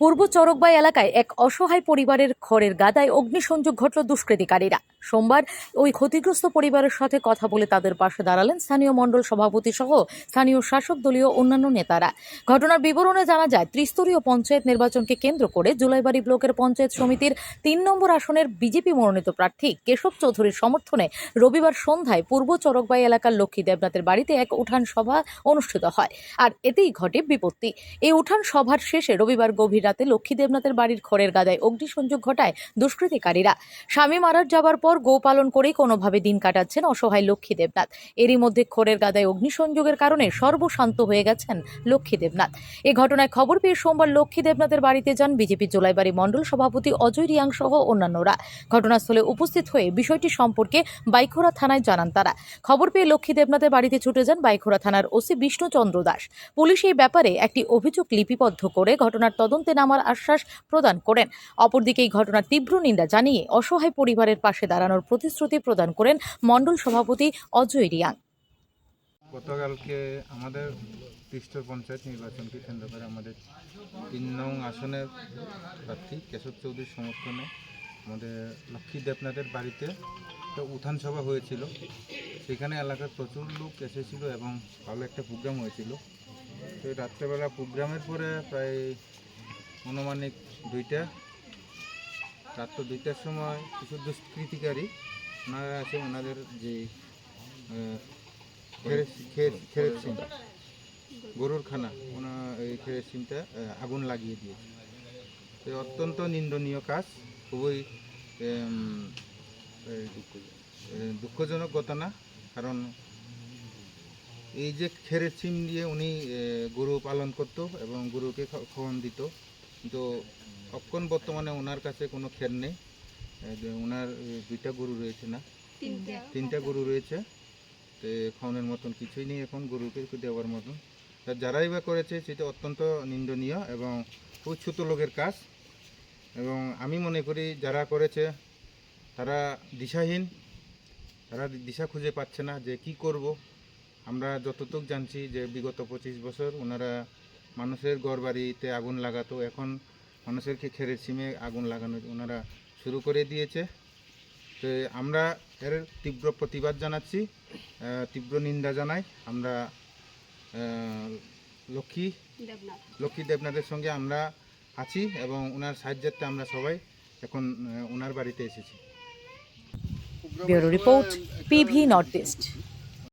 পূর্ব চরকবাই এলাকায় এক অসহায় পরিবারের খড়ের গাদায় অগ্নিসংযোগ ঘটল দুষ্কৃতিকারীরা। সোমবার ওই ক্ষতিগ্রস্ত পরিবারের সাথে কথা বলে তাদের পাশে দাঁড়ালেন স্থানীয় মণ্ডল সভাপতি সহ স্থানীয় শাসক দলীয় অন্যান্য নেতারা। ঘটনার বিবরণে জানা যায়, ত্রিস্তরীয় পঞ্চায়েত নির্বাচনকে কেন্দ্র করে জুলাইবাড়ি ব্লকের পঞ্চায়েত সমিতির তিন নম্বর আসনের বিজেপি মনোনীত প্রার্থী কেশব চৌধুরীর সমর্থনে রবিবার সন্ধ্যায় পূর্ব চরকবাই এলাকার লক্ষ্মী দেবনাথের বাড়িতে এক উঠান সভা অনুষ্ঠিত হয় আর এতেই ঘটে বিপত্তি। এই উঠান সভার শেষে রবিবার গভীর রাতে লক্ষ্মী দেবনাথের বাড়ির খড়ের গাদায় অগ্নিসংযোগ ঘটায় দুষ্কৃতিকারীরা। স্বামী মারার যাবার পর গোপালন করেই কোনোভাবে দিন কাটাচ্ছেন অসহায় লক্ষ্মী দেবনাথ। এরই মধ্যে খড়ের গাদায় অগ্নিসংযোগের কারণে সর্বশান্ত হয়ে গেছেন লক্ষ্মী দেবনাথ। এ ঘটনায় খবর পেয়ে সোমবার লক্ষ্মী দেবনাথের বাড়িতে যান বিজেপি জোলাইবাড়ি মণ্ডল সভাপতি অজয় রিয়াং সহ অন্যান্যরা। ঘটনাস্থলে উপস্থিত হয়ে বিষয়টি সম্পর্কে বাইখোরা থানায় জানান তারা। খবর পেয়ে লক্ষ্মী দেবনাথের বাড়িতে ছুটে যান বাইখোরা থানার ওসি বিষ্ণুচন্দ্র দাস। পুলিশ এই ব্যাপারে একটি অভিযোগ লিপিবদ্ধ করে ঘটনার তদন্তে নামার আশ্বাস প্রদান করেন। অপরদিকে এই ঘটনার তীব্র নিন্দা জানিয়ে অসহায় পরিবারের পাশে দাঁড়ানোর প্রতিশ্রুতি প্রদান করেন মণ্ডল সভাপতি অজয় রিয়াং। গতকালকে আমাদের তিস্তর পঞ্চায়েত নির্বাচনকে কেন্দ্র করে আমাদের তিন নং আসনের প্রার্থী কেশব চৌধুরীর সমর্থনে আমাদের লক্ষ্মী দেবনাথের বাড়িতে একটা উত্থান সভা হয়েছিল। সেখানে এলাকার প্রচুর লোক এসেছিল এবং ভালো একটা প্রোগ্রাম হয়েছিল। তো রাত্রেবেলা প্রোগ্রামের পরে প্রায় অনুমানিক দুইটা রাত্র দুইটার সময় কিছু দুষ্কৃতিকারী ওনারা আছে ওনাদের যে খেরের সিম গরুর খানা, ওনা এই খেরের সিমটা আগুন লাগিয়ে দিয়েছে। তো অত্যন্ত নিন্দনীয় কাজ, খুবই দুঃখজনক ঘটনা, কারণ এই যে খেরের সিম দিয়ে উনি গরু পালন করত এবং গরুকে খাওয়ান দিত কিন্তু অক্ষণ বর্তমানে ওনার কাছে কোনো খের নেই? যে ওনার দুইটা গরু রয়েছে না? তিনটা। গরু রয়েছে। তো খাওয়ানোর মতন কিছুই নেই এখন গরুকে দেওয়ার মতন। তা যারাই বা করেছে সেটা অত্যন্ত নিন্দনীয় এবং খুব ছোট লোকের কাজ। এবং আমি মনে করি যারা করেছে তারা দিশাহীন। তারা দিশা খুঁজে পাচ্ছে না যে কি করব। আমরা যতটুক জানছি যে বিগত পঁচিশ বছর ওনারা মানুষের ঘর বাড়িতে আগুন লাগাতো এখন মানুষের খেরের সিমে আগুন লাগানো ওনারা শুরু করে দিয়েছে। তো আমরা এর তীব্র প্রতিবাদ জানাচ্ছি তীব্র নিন্দা জানাই। আমরা লক্ষ্মী লক্ষ্মী দেবনাথের সঙ্গে আমরা আছি এবং ওনার সাহায্যার্থে আমরা সবাই এখন ওনার বাড়িতে এসেছি। Bureau report PV north east.